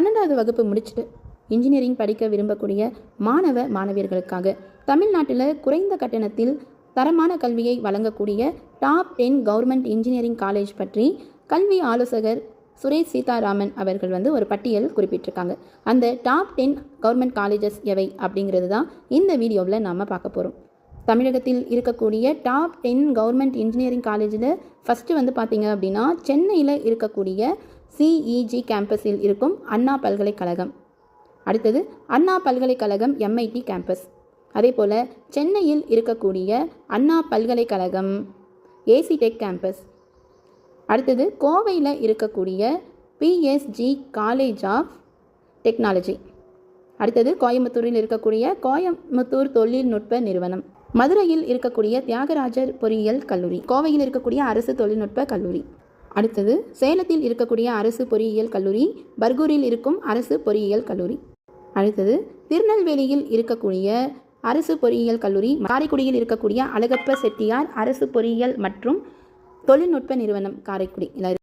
பன்னெண்டாவது வகுப்பு முடிச்சுட்டு இன்ஜினியரிங் படிக்க விரும்பக்கூடிய மாணவ மாணவியர்களுக்காக தமிழ்நாட்டில் குறைந்த கட்டணத்தில் தரமான கல்வியை வழங்கக்கூடிய top ten government engineering college பற்றி கல்வி ஆலோசகர் சுரேஷ் சீதாராமன் அவர்கள் வந்து ஒரு பட்டியல் குறிப்பிட்டிருக்காங்க. அந்த டாப் டென் கவர்மெண்ட் காலேஜஸ் எவை அப்படிங்கிறது தான் இந்த வீடியோவில் நாம் பார்க்க போகிறோம் தமிழகத்தில் இருக்கக்கூடிய டாப் டென் கவர்மெண்ட் இன்ஜினியரிங் காலேஜில் ஃபஸ்ட்டு வந்து பார்த்தீங்க அப்படின்னா சென்னையில் இருக்கக்கூடிய சிஇஜி கேம்பஸில் இருக்கும் அண்ணா பல்கலைக்கழகம். அடுத்தது அண்ணா பல்கலைக்கழகம் எம்ஐடி கேம்பஸ் அதே போல் சென்னையில் இருக்கக்கூடிய அண்ணா பல்கலைக்கழகம் ஏசி டெக் கேம்பஸ் அடுத்தது கோவையில் இருக்கக்கூடிய பிஎஸ்ஜி காலேஜ் ஆஃப் டெக்னாலஜி அடுத்தது கோயம்புத்தூரில் இருக்கக்கூடிய கோயம்புத்தூர் தொழில்நுட்ப நிறுவனம். மதுரையில் இருக்கக்கூடிய தியாகராஜர் பொறியியல் கல்லூரி. கோவையில் இருக்கக்கூடிய அரசு தொழில்நுட்ப கல்லூரி. அடுத்தது சேலத்தில் இருக்கக்கூடிய அரசு பொறியியல் கல்லூரி பர்கூரில் இருக்கும் அரசு பொறியியல் கல்லூரி. அடுத்தது திருநெல்வேலியில் இருக்கக்கூடிய அரசு பொறியியல் கல்லூரி காரைக்குடியில் இருக்கக்கூடிய அழகப்ப செட்டியார் அரசு பொறியியல் மற்றும் தொழில்நுட்ப நிறுவனம் காரைக்குடி.